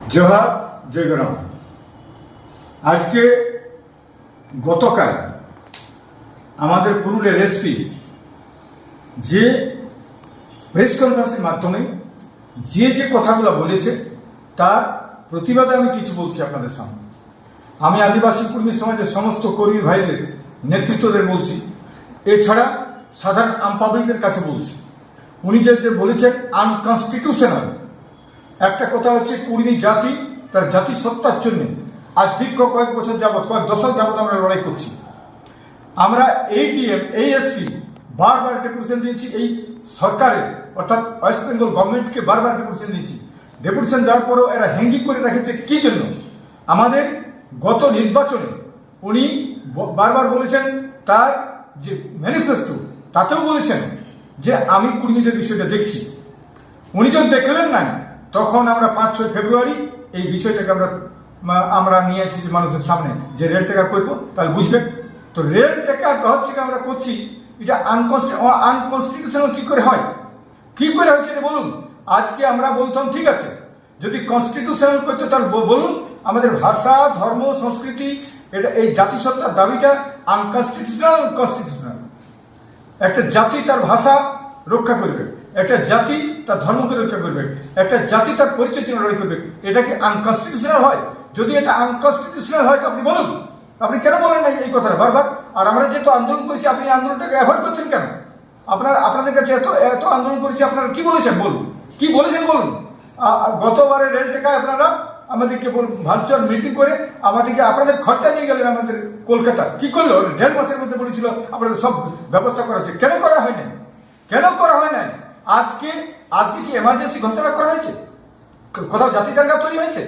জোহার জয়গ্রাম আজকে গতকাল আমাদের পুরুলিয়ার এসপি যে প্রেস কনফারেন্সের মাধ্যমে যে যে কথাগুলো বলেছে, তার প্রতিবাদে আমি কিছু বলছি আপনাদের সামনে। আমি আদিবাসী কর্মী সমাজের সমস্ত কর্মী ভাইদের নেতৃত্বদের বলছি। এছাড়া সাধারণ আম পাবলিকের কাছে বলছি। উনি যে যে বলেছেন আনকনস্টিটিউশনাল একটা কথা হচ্ছে কুর্মী জাতি, তার জাতি সত্তার জন্য আজ দীর্ঘ কয়েক বছর যাবৎ, কয়েক দশক যাবৎ আমরা লড়াই করছি। আমরা এই ডিএম এই এসপি বারবার ডেপুটেশন দিয়েছি, এই সরকারের অর্থাৎ ওয়েস্ট বেঙ্গল গভর্নমেন্টকে বারবার ডেপুটেশন দিয়েছি। ডেপুটেশন দেওয়ার পরেও এরা হ্যাঙ্গিং করে রেখেছে, কি জন্য? আমাদের গত নির্বাচনে উনি বারবার বলেছেন, তার যে ম্যানিফেস্টো তাতেও বলেছেন যে আমি কর্মীদের বিষয়টা দেখছি। উনি যখন দেখলেন না তখন আমরা পাঁচ, ছয় ফেব্রুয়ারি এই বিষয়টাকে আমরা আমরা নিয়ে এসেছি মানুষের সামনে যে রেল টেকা করব, তাহলে বুঝবেন? তো রেল টেকা হচ্ছে আমরা করছি, এটা আনকনস্টিটিউশনাল কি করে হয়? কি করে হয় সেটা বলুন। আজকে আমরা বলতাম, ঠিক আছে, যদি কনস্টিটিউশনাল করতে তাহলে বলুন, আমাদের ভাষা, ধর্ম, সংস্কৃতি, এটা এই জাতিসত্তার দাবিটা আনকনস্টিটিউশনাল কনস্টিটিউশনাল একটা জাতি তার ভাষা রক্ষা করবে। একটা জাতি তার ধর্মকে রক্ষা করবে, একটা জাতি তার পরিচয় জন্য লড়াই করবে। এটা কি আনকনস্টিটিউশনাল হয়? যদি এটা আনকনস্টিটিউশনাল হয়, তো আপনি বলুন। আপনি কেন বলেন না এই কথাটা বারবার? আর আমরা যেহেতু আন্দোলন করেছি, আপনি আন্দোলনটাকে অ্যাভয়েড করছেন কেন? আপনার, আপনাদের কাছে এত এত আন্দোলন করেছি, আপনারা কি বলেছেন? বলুন। কি বলেছেন বলুন? আ- আ- গতবারে রেল টেকায় আপনারা আমাদেরকে ভার্চুয়াল মিটিং করে আমাদেরকে, আপনাদের খরচা নিয়ে গেলেন আমাদের কলকাতা। কি করল? দেড় মাসের মধ্যে বলেছিল, আপনাদের সব ব্যবস্থা করা হচ্ছে। কেন করা হয় নাই? কেন করা হয় নাই? আজকে আজকে কি এমার্জেন্সি ঘোষণা করা হয়েছে? কোথাও জাতি দাঙ্গা তৈরি হয়েছে?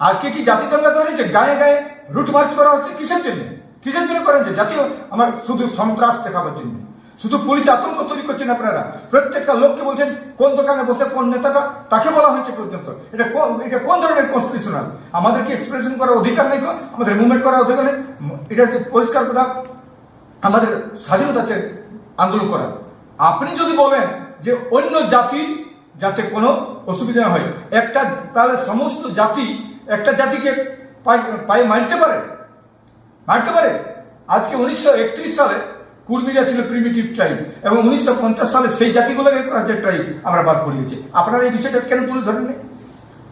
আজকে কি জাতি দাঙ্গা তৈরি হয়েছে? গায়ে গায়ে রুট মার্চ করা হচ্ছে কিসের জন্য? কিসের জন্য করা হচ্ছে? জাতীয়, আমার শুধু সন্ত্রাস দেখাবার জন্য। শুধু পুলিশ আতঙ্ক তৈরি করছেন আপনারা। প্রত্যেকটা লোককে বলছেন, কোন দোকানে বসে, কোন নেতাটা তাকে বলা হয়েছে পর্যন্ত। এটা কোন এটা কোন ধরনের কনস্টিটিউশনাল আমাদের কি এক্সপ্রেশন করার অধিকার নেই তো? আমাদের মুভমেন্ট করার অধিকার নেই? এটা হচ্ছে পরিষ্কার কথা। আমাদের স্বাধীনতা আছে আন্দোলন করার আপনি যদি বলেন যে অন্য জাতির যাতে কোনো অসুবিধা না হয়, একটা, তাহলে সমস্ত জাতি, একটা জাতিকে পায়ে- মারতে পারে? মারতে পারে? আজকে উনিশশো একত্রিশ সালে কুর্মীরা ছিল প্রিমিটিভ ট্রাইব এবং উনিশশো পঞ্চাশ সালে সেই জাতিগুলোকে রাজ্যের ট্রাইব আমরা বাদ পড়িয়েছি। আপনারা এই বিষয়টা কেন তুলে ধরেননি?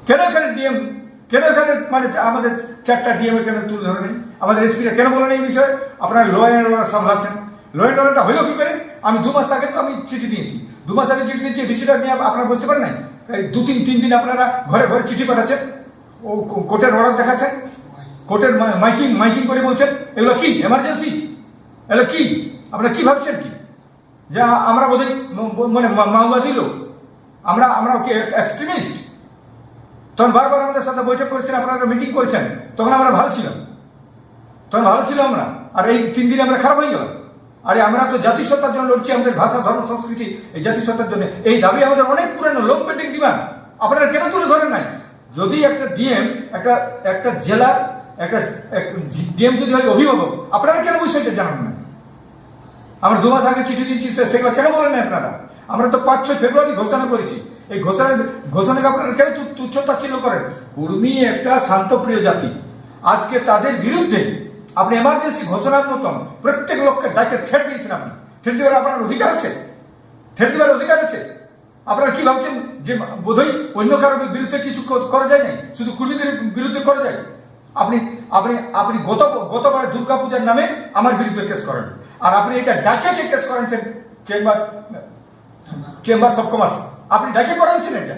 কেন এখানে ডিএম কেন এখানে মানে আমাদের চারটা ডিএম কেন তুলে ধরেনি আমাদের এসপিরা কেন বলেন এই বিষয়ে? আপনারা ল অ্যান্ড অর্ডার সামলাচ্ছেন। ল অ্যান্ড অর্ডারটা হলো কি করে? আমি দু মাস আগে তো আমি চিঠি দিয়েছি। দু মাস আগে চিঠি দিয়েছি বিষয়টা নিয়ে আপনারা বুঝতে পারেন নাই? দু তিন তিন দিন আপনারা ঘরে ঘরে চিঠি পাঠাচ্ছেন। ও কোর্টের অর্ডার দেখাচ্ছেন। কোর্টের মাইকিং মাইকিং করে বলছেন, এগুলো কি? এমার্জেন্সি? এগুলো কি? আপনারা কি ভাবছেন কি? যে আমরা বোধহয় মানে মা- মাওবাদী লোক। আমরা আমরা কি এক্সট্রিমিস্ট তখন বারবার আমাদের সাথে বৈঠক করেছেন, আপনারা মিটিং করেছেন। তখন আমরা ভালো ছিলাম। তখন ভালো ছিল আমরা। আর এই তিন দিনে আমরা খারাপ হয়ে গেলাম। আরে আমরা তো জাতিসত্তার জন্য লড়ছি, আমাদের ভাষা, ধর্ম, সংস্কৃতি, এই জাতিসত্তার জন্য। এই দাবি আমাদের অনেক পুরানো, লোক পেন্টিং ডিমান্ড আপনারা কেন তুলে ধরেন নাই? যদি একটা ডিএম একটা একটা জেলা, একটা ডিএম যদি হয় অভিভাবক, আপনারা কেন বিষয়টা জানান না আমরা দু মাস আগে চিঠি দিচ্ছি সেগুলো কেন বলেন না আপনারা? আমরা তো পাঁচ, ছয় ফেব্রুয়ারি ঘোষণা করেছি। এই ঘোষণা, ঘোষণাকে আপনারা কেন তু- তুচ্ছতাচ্ছিন্ন করেন? কুর্মী একটা শান্তপ্রিয় জাতি। আজকে তাদের বিরুদ্ধে আপনি এমার্জেন্সি ঘোষণার মতন প্রত্যেক লোককে ডাকে থ্রেট দিয়েছেন আপনি। থ্রেট দেওয়ার আপনার অধিকার আছে? থ্রেট দেওয়ার অধিকার আছে? আপনারা কি ভাবছেন যে বোধহয় অন্য কারোর বিরুদ্ধে কিছু করা যায় নাই? শুধু কুর্মীদের বিরুদ্ধে করা যায়? আপনি আপনি আপনি গত গতবার দুর্গা পূজার নামে আমার বিরুদ্ধে কেস করেন। আর আপনি এটা ডাকে কেস করাচ্ছেন চেম্বার চেম্বার অফ কমার্স? আপনি ডাকে করাচ্ছেন এটা?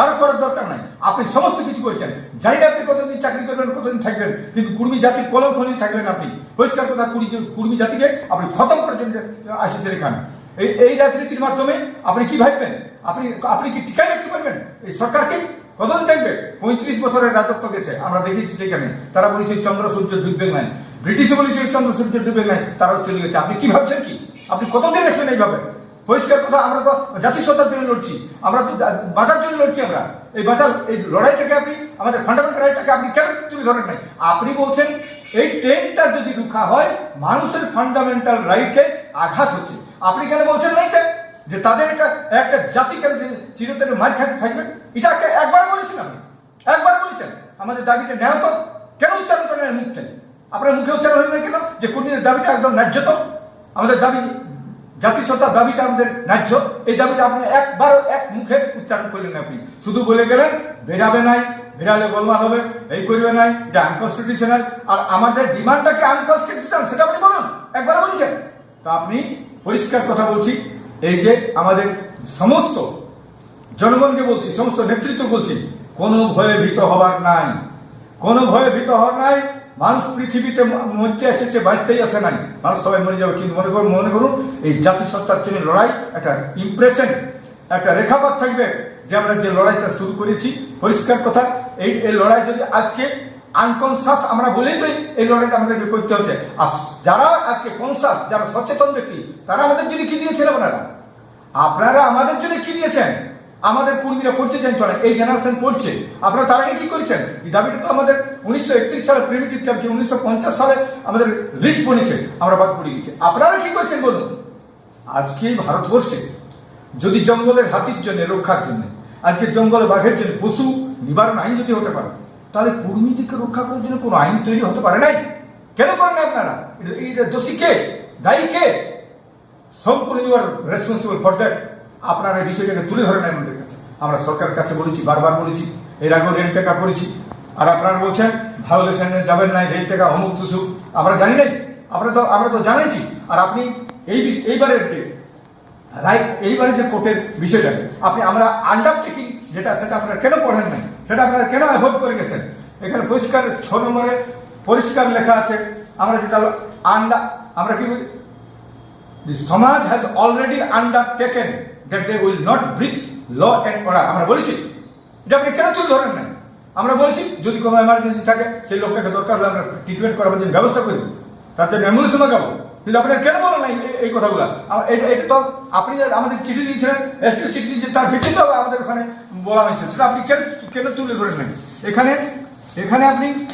কারও করার দরকার নাই। আপনি সমস্ত কিছু করেছেন। জানি না আপনি কতদিন চাকরি করবেন, কতদিন থাকবেন, কিন্তু কুর্মী জাতির কলম খনি থাকলেন আপনি। পরিষ্কার কথা, কুর্মী জাতিকে আপনি খতম করেছেন আসেছেন এখানে এই এই রাজনীতির মাধ্যমে আপনি কি ভাববেন? আপনি আপনি কি টিকায় রাখতে পারবেন? এই সরকারকে কতদিন থাকবে? পঁয়ত্রিশ বছরের রাজত্ব গেছে, আমরা দেখেছি সেখানে। তারা বলেছে চন্দ্র, সূর্য ডুববে নাই। ব্রিটিশে বলেছে চন্দ্র, সূর্য ডুবে নাই, তারাও চলে গেছে। আপনি কি ভাবছেন কি? আপনি কতদিন রাখবেন এইভাবে? পরিষ্কার কথা আমরা তো জাতিসত্তার জন্য লড়ছি। আমরা তো বাঁচার জন্য লড়ছি আমরা। এই বাঁচার এই লড়াইটাকে আপনি, আমাদের ফান্ডামেন্টাল রাইটটাকে আপনি কেন তুলে ধরেন নাই? আপনি বলছেন, এই ট্রেনটা যদি রুখা হয়, মানুষের ফান্ডামেন্টাল রাইটে আঘাত হচ্ছে। আপনি কেন বলছেন না যে তাদের একটা একটা যে চিরতরে মার খাতে থাকবে? এটাকে একবার বলেছেন আপনি। একবার বলেছেন। আমাদের দাবিটা ন্যায়ত কেন উচ্চারণ করেন মুখটা? আপনার মুখে উচ্চারণ হলো না কেন? যে কর্মীদের দাবিটা একদম ন্যায্যত আমাদের দাবি জাতিসত্তার দাবিটা আমাদের ন্যায্য। এই দাবিটা আপনি একবার এক মুখে উচ্চারণ করলেন আপনি। শুধু বলে গেলেন, বেরাবে নাই বেরালে গোলমাল হবে, এই করবে নাই, এটা আনকনস্টিটিউশনাল আর আমাদের ডিমান্ডটা কি আনকনস্টিটিউশনাল সেটা আপনি বলুন, একবার বলেছেন। তা আপনি পরিষ্কার কথা বলছি, এই যে আমাদের সমস্ত জনগণকে বলছি, সমস্ত নেতৃত্ব বলছি, কোনো ভয়ে ভীত হবার নাই। কোনো ভয়ে ভীত হওয়ার নাই মানুষ পৃথিবীতে মরতে এসেছে, বাঁচতেই আসে নাই। মানুষ সবাই মরে যাবে। কিন্তু মনে করুন মনে করুন, এই জাতিসত্তার জন্য লড়াই, একটা ইমপ্রেশন একটা রেখাপাত থাকবে যে আমরা যে লড়াইটা শুরু করেছি। পরিষ্কার কথা, এই এই লড়াই যদি আজকে আনকনসাস আমরা বলেই তো এই- এই লড়াইটা আমাদেরকে করতে হচ্ছে। আর যারা আজকে কনসাস যারা সচেতন ব্যক্তি, তারা আমাদের জন্য কি দিয়েছেন আপনারা? আপনারা আমাদের জন্য কি দিয়েছেন? আমাদের কর্মীরা পড়ছে জানতো না এই জেনারেশন পড়ছে। আপনারা তার আগে কি করেছেন? এই দাবিটা তো আমাদের উনিশশো একত্রিশ সালে প্রিমিটিভ চাপছে উনিশশো পঞ্চাশ সালে আমাদের লিস্ট বনেছে আমরা বাদ পড়ে গেছি। আপনারা কি করছেন বলুন? আজকে ভারতবর্ষে যদি জঙ্গলের হাতির জন্য, রক্ষার জন্য, আজকে জঙ্গলে বাঘের জন্য পশু নিবারণ আইন যদি হতে পারে, তাহলে কর্মীদেরকে রক্ষা করার জন্য কোনো আইন তৈরি হতে পারে নাই? কেন করেন না আপনারা? এটা দোষী কে? দায়ী কে? সম্পূর্ণ you are responsible for that আপনারা এই বিষয়টাকে তুলে ধরেন আমাদের কাছে। আমরা সরকারের কাছে বলেছি বারবার বলেছি এর আগেও রেল টেকা করেছি। আর আপনারা বলছেন ভায়োলেশনে যাবেন নাই রেল টেকা অমুক তুসুক আমরা জানি নাই। আমরা তো আমরা তো জানাইছি আর আপনি এই এইবারের যে রাইট এইবারে যে কোর্টের বিষয়টা আছে, আপনি আমরা আন্ডারটেকিং যেটা সেটা আপনারা কেন পড়েন নাই? সেটা আপনারা কেন অ্যাভয়েড করে গেছেন? এখানে পরিষ্কার ছ নম্বরে পরিষ্কার লেখা আছে আমরা যেটা আন্ডা আমরা কি বলি? the Samaj has already will not breach law and order. আমরা বলেছি, এটা আপনি কেন তুলে ধরেন না আমরা বলেছি, যদি কোনো এমার্জেন্সি থাকে, সেই লোকটাকে দরকার হলে আমরা ট্রিটমেন্ট করার জন্য ব্যবস্থা করি তার জন্য অ্যাম্বুলেন্স মাগাবো। কিন্তু আপনারা কেন বলেন না এই- কথাগুলো? এটা তো আপনি আমাদের চিঠি দিয়েছিলেন এসপি চিঠি দিয়েছেন তার ভিত্তিতে আমাদের ওখানে বলা হয়েছে। সেটা আপনি কেন কেন তুলে ধরেন নাই? এখানে এখানে আপনি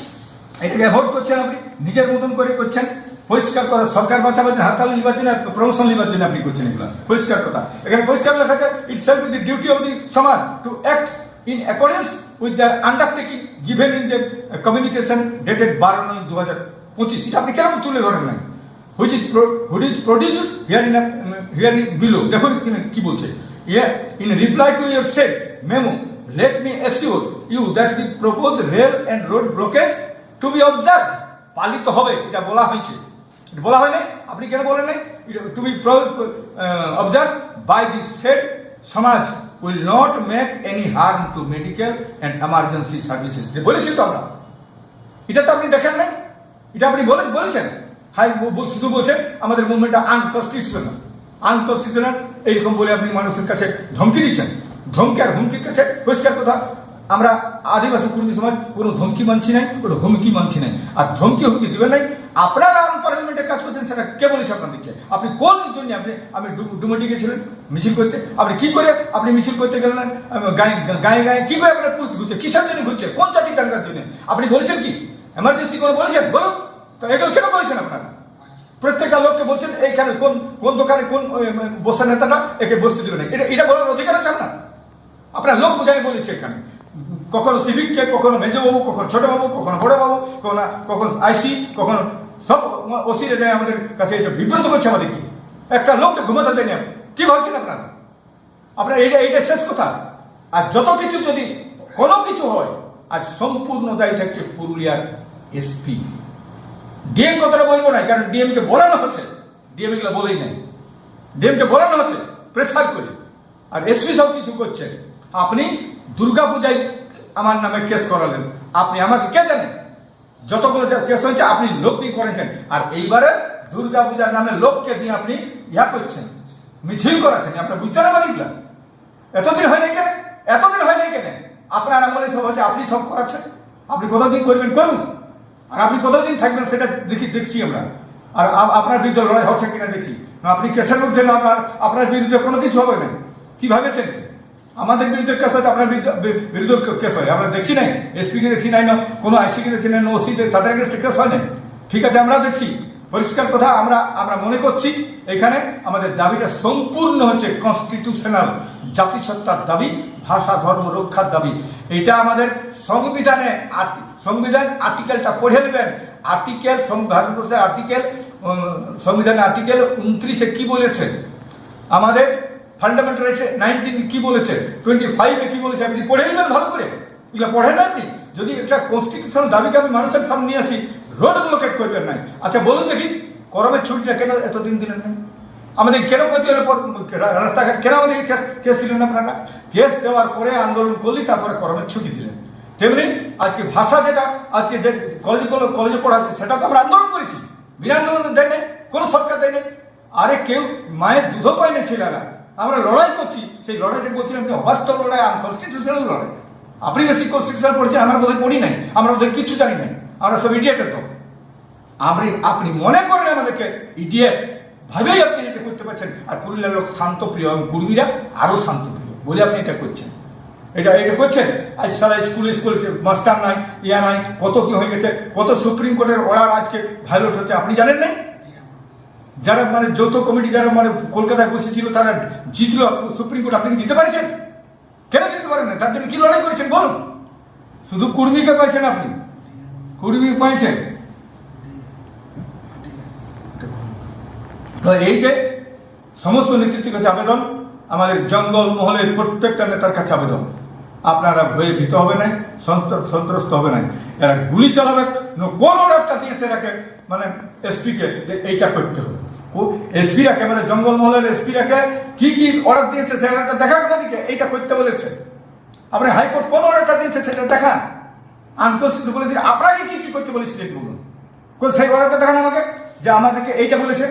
এটাকে অ্যাভয়েড করছেন, আপনি নিজের মতন করে করছেন। পরিষ্কার কথা, সরকার বাঁচাবার হাতাল নির্বাচনে প্রমোশন নির্বাচনে আপনি করছেন এগুলো। পরিষ্কার কথা। এখানে পরিষ্কার লেখা আছে itself the duty of the samaj to act in accordance with the undertaking given in the communication dated বারো নয় দু হাজার পঁচিশ। এটা আপনি কেন তুলে ধরেন নাই? Which is which is produce here in here in below দেখুন কি বলছে। ইয়ে in reply to your set memo let me assure you that the proposed rail and road blockage to be observed, পালিত হবে, এটা বলা হয়েছে। বলা হয় আপনি কেন বলেন নাই? To be observe by the set samaj will not make any harm to medical and emergency services বলেছি তো আমরা। এটা তো আপনি দেখেন নাই? এটা আপনি বলে, বলেছেন। হাই শুধু বলছেন আমাদের মুভমেন্টটা আনকনস্টিটিউশনাল আনকনস্টিটিউশনাল এইরকম বলে আপনি মানুষের কাছে ধমকি দিচ্ছেন। ধমকি আর হুমকির কাছে পরিষ্কার কথা, আমরা আদিবাসী কর্মী সমাজ কোনো ধমকি মানছি নাই, কোনো হুমকি মানছি নাই। আর ধমকি হুমকি দিবেন নাই, আপনারা কাজ করছেন সেটা কে বলেছে আপনাদেরকে? আপনি কোন জন্য আপনি আপনি ডুমুটি গেছিলেন মিছিল করতে? আপনি কি করে, আপনি মিছিল করতে গেলেন? গায়ে গায়ে গায়ে কি করে আপনার পুলিশ ঘুরছে? কিসের জন্য ঘুরছে? কোন জাতির ডাঙ্গার জন্য? আপনি বলেছেন কি? এমার্জেন্সি করে বলেছেন? বলুন। তো এগুলো কেন করেছেন আপনারা? প্রত্যেকটা লোককে বলছেন এইখানে কোন কোন দোকানে কোন বসা নেতাটা একে বসতে দেবে না? এটা এটা বলার অধিকার আছে আপনার? আপনার লোক বোঝাই বলেছে এখানে। কখনো সিভিককে কখনো মেজবাবু, কখনো ছোটবাবু, কখনো বড়বাবু, কখনো কখনো আইসি, কখনো সব ওসিরে যায় আমাদের কাছে এটা বিব্রত করছে আমাদেরকে একটা লোককে ঘুমাতে দেয়নি। কি ভাবছেন আপনারা? আপনার এইটা এইটা শেষ কথা। আর যত কিছু যদি কোনো কিছু হয়, আজ সম্পূর্ণ দায়ী থাকছে পুরুলিয়ার এসপি। ডিএম কথাটা বলব না, কারণ ডিএম কে বলানো হচ্ছে। ডিএম এগুলো বলেই নাই। ডিএম কে বলানো হচ্ছে, প্রেসার করে। আর এসপি সব কিছু করছে। আপনি দুর্গাপূজায় আমার নামে কেস করালেন। আপনি আমাকে কে জানেন? যতগুলো কেস হয়েছে, আপনি লোক দিয়ে করেছেন। আর এইবারে দুর্গা পূজার নামে লোককে দিয়ে আপনি ইয়া করছেন, মিছিল করাচ্ছেন। আপনার বুঝতে না পারি? এতদিন হয় নাই কেন এতদিন হয় নাই কেন আপনার আমলে সব হচ্ছে, আপনি সব করাচ্ছেন? আপনি কতদিন করবেন? করুন। আর আপনি কতদিন থাকবেন সেটা দেখি, দেখছি আমরা। আর আপনার বিরুদ্ধে লড়াই হচ্ছে কিনা দেখছি আপনি কেসের মধ্যে আপনার আপনার বিরুদ্ধে কোনো কিছু হবে না। কি ভাবেছেন? আমাদের বিরুদ্ধে কেস হয় আপনার বিরুদ্ধে কেস হয়। আমরা দেখছি নাই এসপি কে দেখছি নাই, না, কোনো আইসি কে দেখছি নাই ওসি তাদের কাছে কেস হয় না ঠিক আছে আমরা দেখছি। পরিষ্কার কথা, আমরা আমরা মনে করছি, এখানে আমাদের দাবিটা সম্পূর্ণ হচ্ছে কনস্টিটিউশনাল জাতিসত্তার দাবি, ভাষা, ধর্ম, রক্ষার দাবি। এটা আমাদের সংবিধানে সংবিধান আর্টিকেলটা পড়ে নেবেন। আর্টিকেল ভারতবর্ষের আর্টিকেল সংবিধানের আর্টিকেল উনত্রিশে কি বলেছে? আমাদের ফান্ডামেন্টাল রাইটসে নাইনটিন কি বলেছে টোয়েন্টি ফাইভে কি বলেছে, আপনি পড়ে নেবেন ভালো করে। এগুলো পড়েন না আপনি? যদি একটা কনস্টিটিউশনাল দাবিকে আমি মানুষের সামনে নিয়ে আসি রোড ব্লকেট করবেন নাই আচ্ছা বলুন দেখি করমের ছুটিটা কেন এতদিন দিলেন না? আমাদের কেন করতে হলো রাস্তাঘাট কেন আমাদেরকে কেস কেস দিলেন আপনারা? কেস দেওয়ার পরে আন্দোলন করলি তারপরে করমের ছুটি দিলেন। তেমনি আজকে ভাষা যেটা, আজকে যে কলেজে কলেজে পড়াচ্ছে, সেটা তো আমরা আন্দোলন করেছি। বিনা আন্দোলন দেয় নাই, কোনো সরকার দেয় নাই। আরে কেউ মায়ের দুধও পায় না ছেলেরা। আমরা লড়াই করছি, সেই লড়াইটা বলছিলাম যে অবাস্তব লড়াই আনকনস্টিটিউশনাল লড়াই। আপনি বেশি কনস্টিটিউশনাল পড়ছেন আমরা বোধহয় পড়ি নাই, আমরা বোধহয় কিচ্ছু জানি নাই, আমরা সব ইডিয়েটের তো আপনি আপনি মনে করেন আমাদেরকে ইডিয়েট ভাবেই আপনি এটা করতে পারছেন, আর পুরুলিয়ার লোক শান্তপ্রিয় এবং কুর্মীরা আরও শান্তপ্রিয় বলে আপনি এটা করছেন। এটা এটা করছেন? আজ সারা স্কুলে স্কুলে মাস্টার নাই, ইয়া নাই, কত কি হয়ে গেছে, কত সুপ্রিম কোর্টের অর্ডার আজকে ভাইলেট হচ্ছে, আপনি জানেন নাই? যারা মানে যৌথ কমিটি যারা মানে কলকাতায় বসেছিল, তারা জিতল। সুপ্রিম কোর্ট, আপনি কি দিতে পারছেন? কেন দিতে পারেন না? তার জন্য কি লড়াই করেছেন? বলুন। শুধু কুর্মীকে পাইছেন আপনি। কুর্মী পাইছেন। তো এই যে সমস্ত নেতৃত্বের কাছে আবেদন। আমাদের জঙ্গল মহলের প্রত্যেকটা নেতার কাছে আবেদন। আপনারা ভয়ে ভীত হবে না সন্ত- সন্ত্রস্ত হবে না এরা গুলি চালাবে। কোন অর্ডারটা দিয়েছে এরাকে মানে এসপিকে, যে এইটা করতে হবে। এসপি রাখে মানে জঙ্গল মহলের এসপি রাখে, কি কি অর্ডার দিয়েছে সে অর্ডারটা দেখান আমাদেরকে এইটা করতে বলেছে। আপনি হাইকোর্ট কোন অর্ডারটা দিয়েছে সেটা দেখান। আন্তর্জাতিক বলেছে, আপনাকে কি কি করতে বলেছে বলুন। কোন সেই অর্ডারটা দেখান আমাকে, যে আমাদেরকে এইটা বলেছে।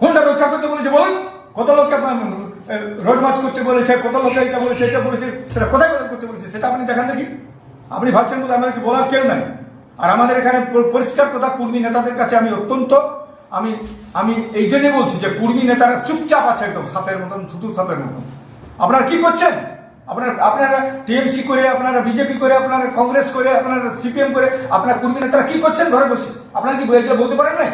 কোনটা রক্ষা করতে বলেছে বলুন। কত লোককে রোড মার্চ করতে বলেছে, কত লোককে এটা বলেছে এটা বলেছে, সেটা কোথায় কোথায় করতে বলেছে, সেটা আপনি দেখান দেখি। আপনি ভাবছেন বোধহয় আমাদেরকে বলার কেউ নাই। আর আমাদের এখানে পরিষ্কার কথা কর্মী নেতাদের কাছে আমি অত্যন্ত আমি আমি এই জন্যই বলছি যে কর্মী নেতারা চুপচাপ আছে একদম সাপের মতন, থুতু সাপের মতন। আপনারা কি করছেন? আপনার, আপনারা টিএমসি করে, আপনারা বিজেপি করে, আপনারা কংগ্রেস করে, আপনারা সিপিএম করে, আপনার কর্মী নেতারা কি করছেন ঘরে বসে? আপনারা কি এগুলো বলতে পারেন না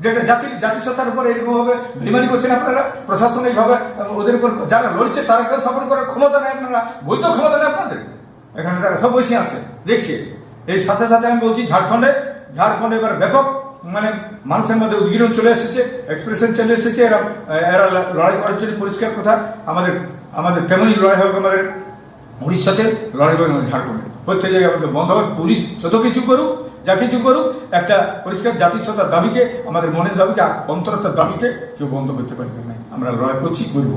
যে একটা জাতি, জাতিসত্তার উপর এরকম ভাবে বেমানি করছেন আপনারা প্রশাসন এইভাবে ওদের উপর যারা লড়ছে তাদেরকেও সাপোর্ট করার ক্ষমতা নেই আপনারা বলতেও ক্ষমতা নেই আপনাদের? এখানে তারা সব বসে আছে, দেখছি। এই সাথে সাথে আমি বলছি ঝাড়খণ্ডে ঝাড়খণ্ডে এবার ব্যাপক মানে মানুষের মধ্যে উদ্গীরণ চলে এসেছে এক্সপ্রেশন চলে এসেছে, এরা এরা লড়াই করার জন্য পরিষ্কার কথা, আমাদের আমাদের তেমনই লড়াই হবে আমাদের উড়িষ্যাতে লড়াই হবে আমাদের ঝাড়খণ্ডে। প্রত্যেক জায়গায় বন্ধ হবে, পুলিশ যত কিছু করুক, যা কিছু করুক, একটা পরিষ্কার জাতিসত্তার দাবিকে, আমাদের মনের দাবিকে অন্তরতার দাবিকে কেউ বন্ধ করতে পারবে না। আমরা লড়াই করছি, করব।